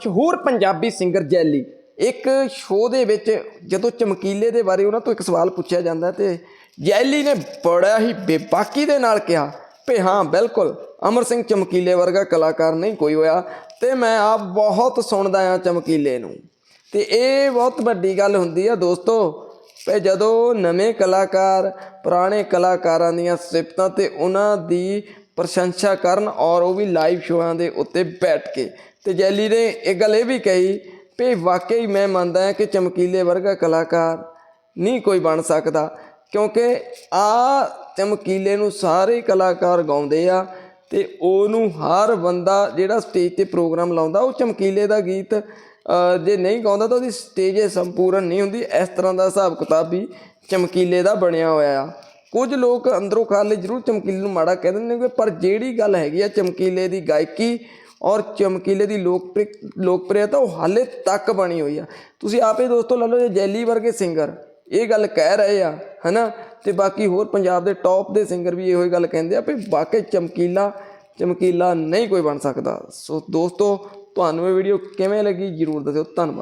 ਮਸ਼ਹੂਰ ਪੰਜਾਬੀ ਸਿੰਗਰ ਜੈਲੀ। ਇੱਕ ਸ਼ੋਅ ਦੇ ਵਿੱਚ ਜਦੋਂ ਚਮਕੀਲੇ ਦੇ ਬਾਰੇ ਉਹਨਾਂ ਤੋਂ ਇੱਕ ਸਵਾਲ ਪੁੱਛਿਆ ਜਾਂਦਾ ਤੇ ਜੈਲੀ ਨੇ ਬੜਾ ਹੀ ਬੇਬਾਕੀ ਦੇ ਨਾਲ ਕਿਹਾ ਵੀ ਹਾਂ, ਬਿਲਕੁਲ, ਅਮਰ ਸਿੰਘ ਚਮਕੀਲੇ ਵਰਗਾ ਕਲਾਕਾਰ ਨਹੀਂ ਕੋਈ ਹੋਇਆ ਤੇ ਮੈਂ ਆਪ ਬਹੁਤ ਸੁਣਦਾ ਆ ਚਮਕੀਲੇ ਨੂੰ। ਤੇ ਇਹ ਬਹੁਤ ਵੱਡੀ ਗੱਲ ਹੁੰਦੀ ਆ ਦੋਸਤੋ ਵੀ ਜਦੋਂ ਨਵੇਂ ਕਲਾਕਾਰ, ਪੁਰਾਣੇ ਕਲਾਕਾਰਾਂ ਦੀਆਂ ਸਿਫਤਾਂ ਤੇ ਉਹਨਾਂ ਦੀ ਪ੍ਰਸ਼ੰਸਾ ਕਰਨ ਔਰ ਉਹ ਵੀ ਲਾਈਵ ਸ਼ੋਆਂ ਦੇ ਉੱਤੇ ਬੈਠ ਕੇ। ਤੇ ਜੈਲੀ ਨੇ ਇੱਕ ਗੱਲ ਇਹ ਵੀ ਕਹੀ ਵੀ ਵਾਕਈ ਮੈਂ ਮੰਨਦਾ ਹਾਂ ਕਿ ਚਮਕੀਲੇ ਵਰਗਾ ਕਲਾਕਾਰ ਨਹੀਂ ਕੋਈ ਬਣ ਸਕਦਾ, ਕਿਉਂਕਿ ਆ ਚਮਕੀਲੇ ਨੂੰ ਸਾਰੇ ਕਲਾਕਾਰ ਗਾਉਂਦੇ ਆ ਤੇ ਉਹਨੂੰ ਹਰ ਬੰਦਾ ਜਿਹੜਾ ਸਟੇਜ ਤੇ ਪ੍ਰੋਗਰਾਮ ਲਾਉਂਦਾ, ਉਹ ਚਮਕੀਲੇ ਦਾ ਗੀਤ ਜੇ ਨਹੀਂ ਗਾਉਂਦਾ ਤਾਂ ਉਹਦੀ ਸਟੇਜ ਸੰਪੂਰਨ ਨਹੀਂ ਹੁੰਦੀ। ਇਸ ਤਰ੍ਹਾਂ ਦਾ ਹਿਸਾਬ ਕਿਤਾਬ ਵੀ ਚਮਕੀਲੇ ਦਾ ਬਣਿਆ ਹੋਇਆ ਆ। ਕੁਝ ਲੋਕ ਅੰਦਰੋਂ ਖਾਲੇ ਜ਼ਰੂਰ ਚਮਕੀਲੇ ਨੂੰ ਮਾੜਾ ਕਹਿ ਦਿੰਦੇ ਨੇ ਪਰ ਜਿਹੜੀ ਗੱਲ ਹੈਗੀ ਆ ਚਮਕੀਲੇ ਦੀ ਗਾਇਕੀ ਔਰ ਚਮਕੀਲੇ ਦੀ ਲੋਕਪ੍ਰਿ ਲੋਕਪ੍ਰਿਯਤਾ ਉਹ ਹਾਲੇ ਤੱਕ ਬਣੀ ਹੋਈ ਆ। ਤੁਸੀਂ ਆਪੇ ਦੋਸਤੋ ਲਾ ਲਓ ਜੇ ਜੈਲੀ ਵਰਗੇ ਸਿੰਗਰ ਇਹ ਗੱਲ ਕਹਿ ਰਹੇ ਆ, ਹਨਾ? ਤੇ ਬਾਕੀ ਹੋਰ ਪੰਜਾਬ ਦੇ ਟੌਪ ਦੇ ਸਿੰਗਰ ਵੀ ਇਹੋ ਹੀ ਗੱਲ ਕਹਿੰਦੇ ਆ ਵੀ ਵਾਕਈ ਚਮਕੀਲਾ ਚਮਕੀਲਾ ਨਹੀਂ ਕੋਈ ਬਣ ਸਕਦਾ। ਸੋ ਦੋਸਤੋ, ਤੁਹਾਨੂੰ ਇਹ ਵੀਡੀਓ ਕਿਵੇਂ ਲੱਗੀ ਜਰੂਰ ਦੱਸਿਓ। ਧੰਨਵਾਦ।